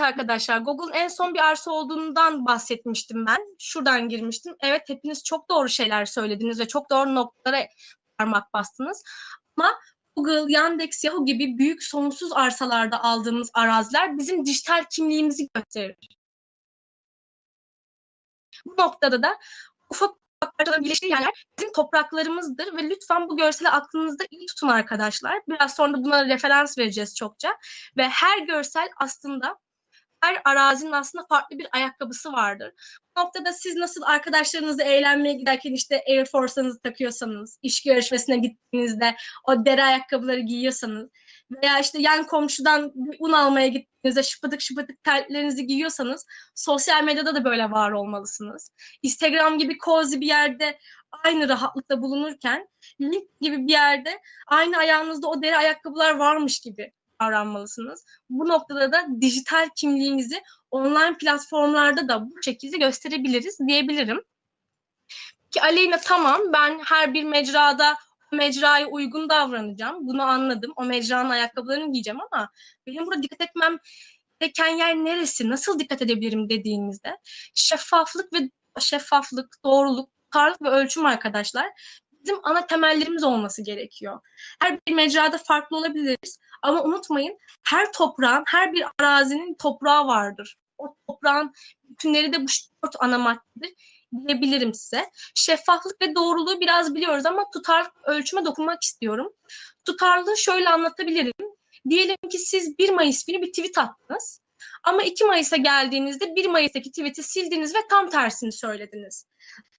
arkadaşlar. Google'un en son bir arsa olduğundan bahsetmiştim ben. Şuradan girmiştim. Evet hepiniz çok doğru şeyler söylediniz ve çok doğru noktalara parmak bastınız. Ama Google, Yandex, Yahoo gibi büyük sonsuz arsalarda aldığımız araziler bizim dijital kimliğimizi gösterir. Bu noktada da ufak parçaların birleştiği yerler bizim topraklarımızdır ve lütfen bu görseli aklınızda iyi tutun arkadaşlar. Biraz sonra buna referans vereceğiz çokça. Ve her görsel aslında her arazinin aslında farklı bir ayakkabısı vardır. Bu noktada siz nasıl arkadaşlarınızla eğlenmeye giderken işte Air Force'larınızı takıyorsanız, iş görüşmesine gittiğinizde o deri ayakkabıları giyiyorsanız veya işte yan komşudan un almaya gittiğinizde şıpıdık şıpıdık terliklerinizi giyiyorsanız sosyal medyada da böyle var olmalısınız. Instagram gibi cozy bir yerde aynı rahatlıkta bulunurken link gibi bir yerde aynı ayağınızda o deri ayakkabılar varmış gibi davranmalısınız. Bu noktada da dijital kimliğinizi online platformlarda da bu şekilde gösterebiliriz diyebilirim. Ki Aleyna tamam ben her bir mecrada mecraya uygun davranacağım. Bunu anladım. O mecranın ayakkabılarını giyeceğim ama benim burada dikkat etmem gereken yer neresi? Nasıl dikkat edebilirim dediğinizde şeffaflık ve şeffaflık, doğruluk, tutarlılık ve ölçüm arkadaşlar bizim ana temellerimiz olması gerekiyor. Her bir mecrada farklı olabiliriz ama unutmayın her toprağın, her bir arazinin toprağı vardır. O toprağın bütünleri de bu dört ana maddedir diyebilirim size. Şeffaflık ve doğruluğu biraz biliyoruz ama tutarlılık ölçüme dokunmak istiyorum. Tutarlılığı şöyle anlatabilirim. Diyelim ki siz 1 Mayıs günü bir tweet attınız. Ama 2 Mayıs'a geldiğinizde 1 Mayıs'taki tweet'i sildiniz ve tam tersini söylediniz.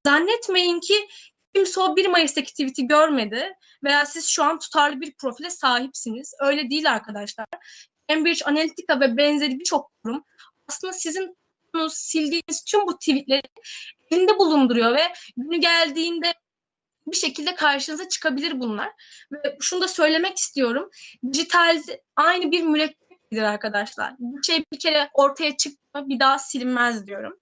Zannetmeyin ki kimse o 1 Mayıs'taki tweet'i görmedi veya siz şu an tutarlı bir profile sahipsiniz. Öyle değil arkadaşlar. Cambridge Analytica ve benzeri birçok kurum aslında sizin sildiğiniz tüm bu tweetleri elinde bulunduruyor ve günü geldiğinde bir şekilde karşınıza çıkabilir bunlar. Ve şunu da söylemek istiyorum. Dijital aynı bir mürekkeptir arkadaşlar. Bir şey bir kere ortaya çıktı bir daha silinmez diyorum.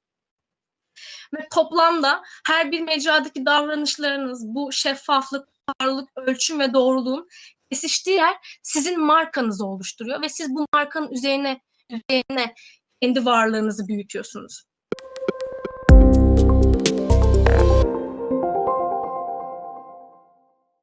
Ve toplamda her bir mecradaki davranışlarınız bu şeffaflık, tutarlılık, ölçüm ve doğruluğun kesiştiği yer sizin markanızı oluşturuyor ve siz bu markanın üzerine üzerine kendi varlığınızı büyütüyorsunuz.